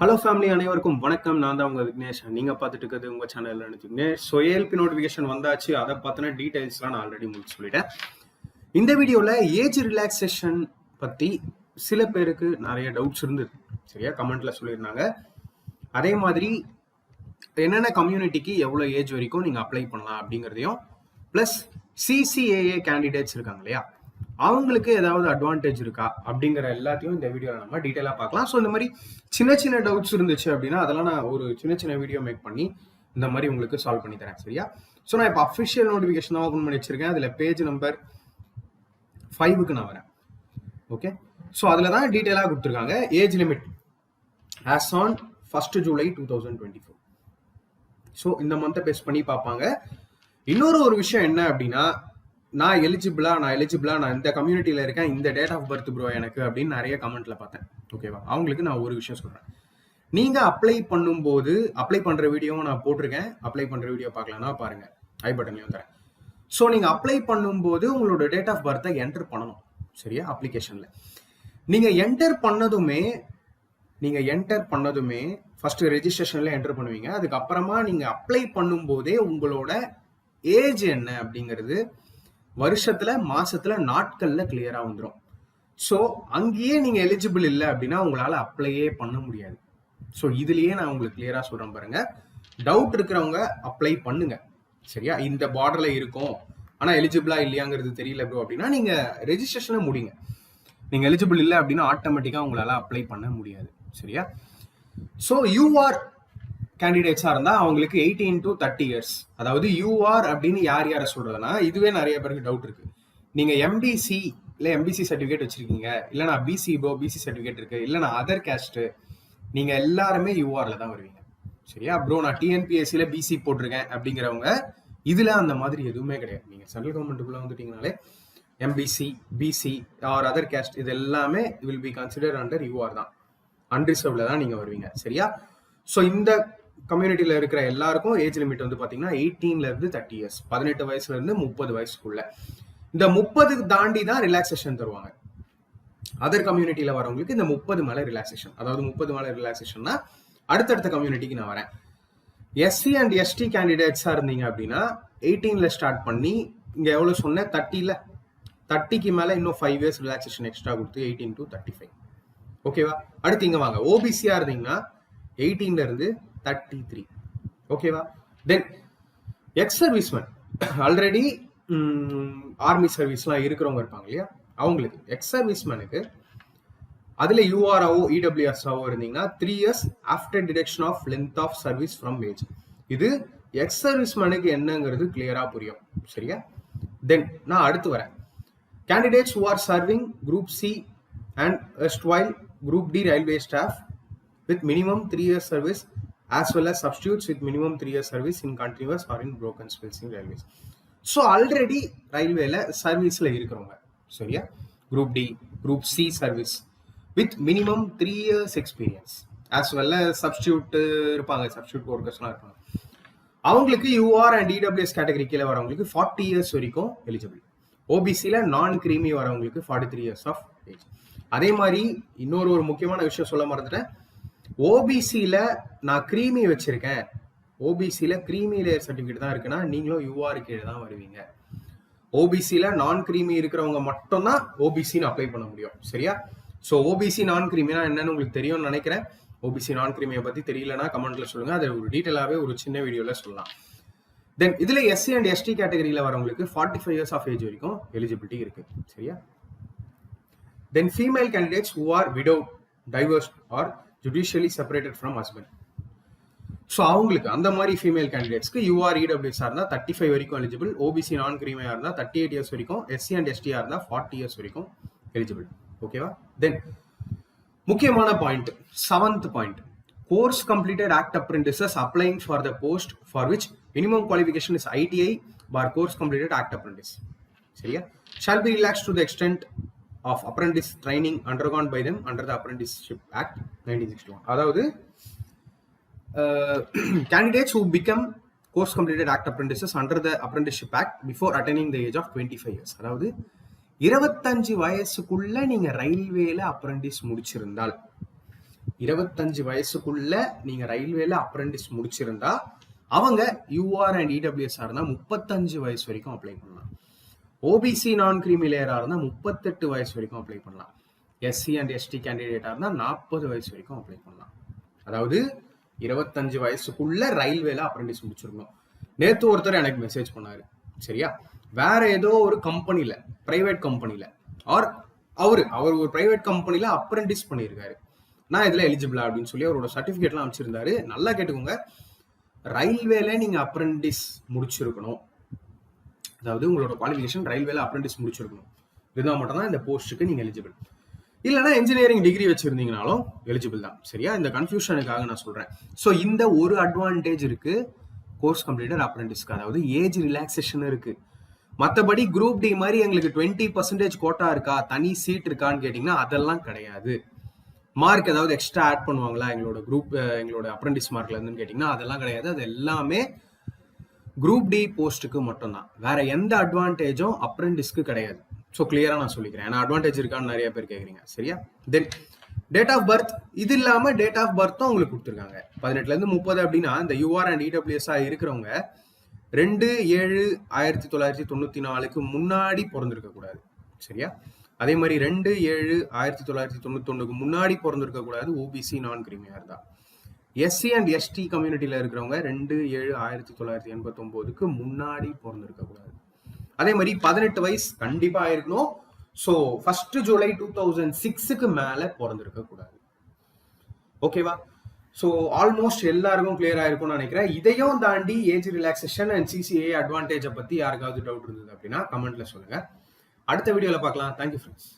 Hello family அனைவருக்கும் வணக்கம். நான் தான் உங்க விக்னேஷ். நீங்க பார்த்துட்டு இருக்கிறது உங்க சேனல்ல விக்னேஷ். ஸோ ஏஎல்பி நோட்டிஃபிகேஷன் வந்தாச்சு. அதை பத்தின டீடைல்ஸ்லாம் நான் ஆல்ரெடி முடிச்சு சொல்லிட்டேன். இந்த வீடியோல ஏஜ் ரிலாக்ஸேஷன் பத்தி சில பேருக்கு நிறைய டவுட்ஸ் இருந்தது. சரியா? கமெண்ட்ல சொல்லியிருந்தாங்க. அதே மாதிரி என்னென்ன கம்யூனிட்டிக்கு எவ்வளோ ஏஜ் வரைக்கும் நீங்கள் அப்ளை பண்ணலாம் அப்படிங்கிறதையும் ப்ளஸ் சிசிஏஏ கேண்டிடேட்ஸ் இருக்காங்க இல்லையா? அவங்களுக்கு ஏதாவது அட்வான்டேஜ் இருக்கா அப்படிங்கிற எல்லாத்தையும் இந்த வீடியோவில் நம்ம டீட்டெயிலாக பார்க்கலாம். ஸோ இந்த மாதிரி சின்ன சின்ன டவுட்ஸ் இருந்துச்சு அப்படின்னா அதெல்லாம் நான் ஒரு சின்ன சின்ன வீடியோ மேக் பண்ணி இந்த மாதிரி உங்களுக்கு சால்வ் பண்ணி தரேன். சரியா? ஸோ நான் இப்போ அஃபிஷியல் நோட்டிஃபிகேஷன் தான் ஓப்பன் பண்ணி வச்சிருக்கேன். அதில் பேஜ் நம்பர் ஃபைவுக்கு நான் வரேன். ஓகே ஸோ அதில் தான் டீட்டெயிலாக கொடுத்துருக்காங்க. Age limit as on first July two thousand twenty four so இந்த மந்த்தை பேஸ் பண்ணி பார்ப்பாங்க. இன்னொரு ஒரு விஷயம் என்ன அப்படின்னா நான் எலிஜிபிளா நான் எலிஜிபிளா நான் இந்த கம்யூனிட்டியில இருக்கேன் இந்த டேட் ஆஃப் பர்த் ப்ரோ எனக்கு அப்படின்னு நிறைய கமெண்ட்ல பார்த்தேன். ஓகேவா அவங்களுக்கு நான் ஒரு விஷயம் சொல்றேன். நீங்க அப்ளை பண்ணும்போது அப்ளை பண்ற வீடியோவும் நான் போட்டிருக்கேன். அப்ளை பண்ற வீடியோ பார்க்கலன்னா பாருங்க. ஐ பட்டன்லையும் தரேன். ஸோ நீங்க அப்ளை பண்ணும்போது உங்களோட டேட் ஆஃப் பர்த்தை என்டர் பண்ணணும். சரியா? அப்ளிகேஷன்ல நீங்க என்டர் பண்ணதுமே நீங்க என்டர் பண்ணதுமே ஃபர்ஸ்ட் ரெஜிஸ்ட்ரேஷன்ல என்டர் பண்ணுவீங்க. அதுக்கப்புறமா நீங்க அப்ளை பண்ணும்போதே உங்களோட ஏஜ் என்ன அப்படிங்கிறது வருஷத்துல மாசத்துல நாட்கள்ல கிளியரா வந்துடும் ஸோ அங்கேயே நீங்க எலிஜிபிள் இல்லை அப்படின்னா உங்களால அப்ளையே பண்ண முடியாது. ஸோ இதுலயே நான் உங்களுக்கு கிளியரா சொல்றேன் பாருங்க. டவுட் இருக்கிறவங்க அப்ளை பண்ணுங்க. சரியா? இந்த பார்டர்ல இருக்கும். ஆனா எலிஜிபிளா இல்லையாங்கிறது தெரியல ப்ரோ அப்படின்னா நீங்க ரெஜிஸ்ட்ரேஷனை முடிங்க. நீங்க எலிஜிபிள் இல்லை அப்படின்னா ஆட்டோமேட்டிக்கா உங்களால அப்ளை பண்ண முடியாது. சரியா? ஸோ யூ ஆர் கேண்டிடேட்ஸா இருந்தா அவங்களுக்கு எயிட்டீன் டு தேர்ட்டி இயர்ஸ் அதாவது யூஆர் அப்படின்னு யார் யாரை சொல்றதுன்னா இதுவே நிறைய பேருக்கு டவுட் இருக்கு. நீங்க எம்பிசி இல்ல எம்பிசி சர்டிபிகேட் வச்சிருக்கீங்க. இல்ல நான் பிசி ப்ரோ பிசி சர்டிபிகேட் இருக்கு. இல்ல நான் அதர் கேஸ்ட் நீங்க எல்லாருமே யூஆர்ல தான் வருவீங்க. சரியா? ப்ரோ நான் டிஎன்பிஎஸ்சியில பிசி போட்டிருக்கேன் அப்படிங்கிறவங்க இதுல அந்த மாதிரி எதுவுமே கிடையாது. நீங்க சென்ட்ரல் கவர்மெண்ட்டுக்குள்ள வந்துட்டீங்கனாலே MBC BC or other caste இது எல்லாமே will be consider under UR தான். அன்ரிசர்வ்ல தான் நீங்க வருவீங்க. சரியா? ஸோ இந்த கம்யூனிட்டியில் இருக்கிற எல்லாருக்கும் ஏஜ் லிமிட் வந்து பார்த்தீங்கன்னா எயிட்டீன்லேருந்து தேர்ட்டி இயர்ஸ் பதினெட்டு வயசுலேருந்து முப்பது வயசுக்குள்ள. இந்த முப்பதுக்கு தாண்டி தான் ரிலாக்ஸேஷன் தருவாங்க. அதர் கம்யூனிட்டியில் வரவங்களுக்கு இந்த முப்பது மேல ரிலாக்ஸேஷன் அதாவது முப்பது மேலே ரிலாக்ஸேஷன்னா அடுத்தடுத்த கம்யூனிட்டிக்கு நான் வரேன். எஸ்சி அண்ட் எஸ்டி கேண்டிடேட்ஸாக இருந்தீங்க அப்படின்னா எயிட்டீனில் ஸ்டார்ட் பண்ணி இங்கே எவ்வளோ சொன்னேன்? தேர்ட்டியில் தேர்ட்டிக்கு மேலே இன்னும் ஃபைவ் இயர்ஸ் ரிலாக்ஸேஷன் எக்ஸ்ட்ரா கொடுத்து எயிட்டீன் டு தேர்ட்டி ஃபைவ் ஓகேவா அடுத்து இங்கே வாங்க. ஓபிசியாக இருந்தீங்கன்னா எயிட்டீன்லேருந்து தேர்ட்டி த்ரீ ஓகேவா then ex serviceman already army சர்வீஸ்லாம் இருக்கிறவங்க இருப்பாங்க இல்லையா? அவங்களுக்கு எக்ஸ் சர்வீஸ்மேனுக்கு அதில் யூஆர்ஓ இடபிள்யூஎஸ்ஆவோ இருந்தீங்கன்னா three years after detection of length of service from age இது எக்ஸ் சர்வீஸ்மேனுக்கு என்னங்கிறது கிளியராக புரியும். சரியா? தென் நான் அடுத்து வரேன். Candidates who are serving group C and erstwhile group D railway staff with minimum three years service as well as substitutes with minimum three years service in continuous or in broken spells in railways. So already ரயில்வேல சர்வீஸ்ல இருக்கிறவங்க சரியா? Group D group C service with minimum three years experience as well substitute இருப்பாங்க. Substitute ஒர்க்கர்ஸ்லாம் இருப்பாங்க. அவங்களுக்கு UR and EWS category கீழே வரவங்களுக்கு ஃபார்ட்டி இயர்ஸ் வரைக்கும் எலிஜிபிள் ஓபிசியில் நான் கிரீமி வரவங்களுக்கு forty three years of age அதே மாதிரி இன்னொரு ஒரு முக்கியமான விஷயம் சொல்ல மறந்துட்டேன். ஓபிசியில் நான் கிரீமி வச்சிருக்கேன். ஓபிசியில் கிரீமி லேயர் சர்டிஃபிகேட் தான் இருக்குன்னா நீங்களும் யூஆர் கீழே தான் வருவீங்க. ஓபிசியில் நான் கிரீமி இருக்கிறவங்க மட்டும்தான் ஓபிசின்னு அப்ளை பண்ண முடியும். சரியா? ஸோ ஓபிசி நான் கிரீமினா என்னன்னு உங்களுக்கு தெரியும்னு நினைக்கிறேன். ஓபிசி நான் கிரீமியை பற்றி தெரியலனா கமெண்ட்ல சொல்லுங்க. அதை ஒரு டீட்டெயிலாகவே ஒரு சின்ன வீடியோவில் சொல்லலாம். தென் இதில் எஸ்சி அண்ட் எஸ்டி கேட்டகரியில் வரவங்களுக்கு forty five years of age வரைக்கும் எலிஜிபிலிட்டி இருக்கு. சரியா? Then female candidates who are widow divorce or judicially separated from husband so அவங்களுக்கு அந்த மாதிரி ஃபீமேல் கேண்டிடேட்ஸ்க்கு யூஆர் இடபிள்யூஎஸ்ஆ இருந்தால் தேர்ட்டி ஃபைவ் வரைக்கும் எலிஜிபிள் ஓபிசி நான் கிரீமையாக இருந்தால் தேர்ட்டி எயிட் இயர்ஸ் வரைக்கும் எஸ்சி அண்ட் எஸ்டியாக இருந்தால் ஃபார்ட்டி இயர்ஸ் வரைக்கும் எலிஜிபிள் ஓகேவா தென் முக்கியமான point seventh point course completed act apprentices applying for the post for which minimum qualification is ITI bar course completed act apprentice சரியா? Shall be relax to the extent of apprentice training undergone by them under the apprenticeship act nineteen sixty one அதாவது candidates who become course completed act apprentices under the apprenticeship act before attaining the age of twenty five years அதாவது இருபத்தஞ்சு வயசுக்குள்ள நீங்க ரயில்வேல apprentice முடிச்சிருந்தால் இருபத்தஞ்சு வயசுக்குள்ள நீங்க ரயில்வேல அப்ரெண்டிஸ் முடிச்சிருந்தா அவங்க யூஆர் அண்ட் இடபிள்யூஎஸ்ஆர் தான் முப்பத்தஞ்சு வயசு வரைக்கும் அப்ளை பண்ணலாம். ஓபிசி நான் கிரீமி லேயராக இருந்தால் முப்பத்தெட்டு வயசு வரைக்கும் அப்ளை பண்ணலாம். எஸ்சி அண்ட் எஸ்டி கேண்டிடேட்டாக இருந்தால் நாற்பது வயசு வரைக்கும் அப்ளை பண்ணலாம். அதாவது இருபத்தஞ்சு வயசுக்குள்ள ரயில்வேல அப்ரெண்டிஸ் முடிச்சிருக்கணும். நேற்று ஒருத்தர் எனக்கு மெசேஜ் பண்ணாரு. சரியா? வேற ஏதோ ஒரு கம்பெனியில் பிரைவேட் கம்பெனியில் ஆர் அவரு அவர் ஒரு பிரைவேட் கம்பெனியில் அப்ரெண்டிஸ் பண்ணியிருக்காரு. நான் இதுல எலிஜிபிளா அப்படின்னு சொல்லி அவரோட சர்டிபிகேட்லாம் அமைச்சிருந்தாரு நல்லா கேட்டுக்கோங்க. ரயில்வேல நீங்க அப்ரெண்டிஸ் முடிச்சிருக்கணும். அதாவது உங்களோட குவாலிஃபிகேஷன் ரயில்வேல அப்ரெண்டிஸ் முடிச்சிருக்கணும். இருந்தால் மட்டும்தான் இந்த போஸ்ட்டுக்கு நீங்கள் எலிஜிபிள் இல்லைன்னா இன்ஜினியரிங் டிகிரி வச்சிருந்தீங்கனாலும் எலிஜிபிள் தான். சரியா? இந்த கன்ஃபியூஷனுக்காக நான் சொல்கிறேன் ஸோ இந்த ஒரு அட்வான்டேஜ் இருக்கு கோர்ஸ் கம்ப்ளீட்டர் அப்ரெண்டிஸ்க்கு அதாவது ஏஜ் ரிலாக்ஸேஷன் இருக்கு. மற்றபடி குரூப் டி மாதிரி எங்களுக்கு டுவெண்ட்டி பர்சன்டேஜ் கோட்டா இருக்கா? தனி சீட் இருக்கான்னு கேட்டிங்கன்னா அதெல்லாம் கிடையாது. மார்க் ஏதாவது எக்ஸ்ட்ரா ஆட் பண்ணுவாங்களா? எங்களோட குரூப் எங்களோட அப்ரெண்டிஸ் மார்க்லேருந்துன்னு கேட்டிங்கன்னா அதெல்லாம் கிடையாது. அது எல்லாமே குரூப் டி போஸ்ட்டுக்கு மட்டும்தான். வேற எந்த அட்வான்டேஜும் அப்ரெண்டிஸ்க்கு கிடையாது. ஸோ கிளியரா நான் சொல்லிக்கிறேன். ஏன்னா அட்வான்டேஜ் இருக்கான்னு நிறைய பேர் கேட்குறீங்க சரியா? தென் டேட் ஆஃப் பர்த் இது இல்லாம டேட் ஆஃப் பர்த்தும் உங்களுக்கு கொடுத்துருக்காங்க. பதினெட்டுல இருந்து முப்பது அப்படின்னா இந்த யூஆர் அண்ட் இடபிள்யூஎஸ்ஆ இருக்கிறவங்க ரெண்டு ஏழு ஆயிரத்தி தொள்ளாயிரத்தி தொண்ணூத்தி நாலுக்கு முன்னாடி பிறந்திருக்க கூடாது. சரியா? அதே மாதிரி ரெண்டு ஏழு ஆயிரத்தி தொள்ளாயிரத்தி தொண்ணூத்தொன்னுக்கு முன்னாடி பிறந்திருக்க கூடாது. ஓபிசி நான் கிரிமியார் தான். எஸ்சி அண்ட் எஸ்டி கம்யூனிட்டியில் இருக்கிறவங்க ரெண்டு ஏழு ஆயிரத்தி தொள்ளாயிரத்தி எண்பத்தொம்போதுக்கு முன்னாடி பிறந்திருக்க கூடாது. அதே மாதிரி பதினெட்டு வயசு கண்டிப்பாக இருக்கணும் so first July two thousand சிக்ஸுக்கு மேலே பிறந்திருக்க கூடாது. ஓகேவா ஸோ ஆல்மோஸ்ட் எல்லாருக்கும் கிளியர் ஆயிருக்கும்னு நினைக்கிறேன். இதையும் தாண்டி ஏஜ் ரிலாக்ஸேஷன் அண்ட் சிசிஏ அட்வான்டேஜை பற்றி யாருக்காவது டவுட் இருந்தது அப்படின்னா கமெண்ட்ல சொல்லுங்க. அடுத்த வீடியோவில் பார்க்கலாம். Thank you friends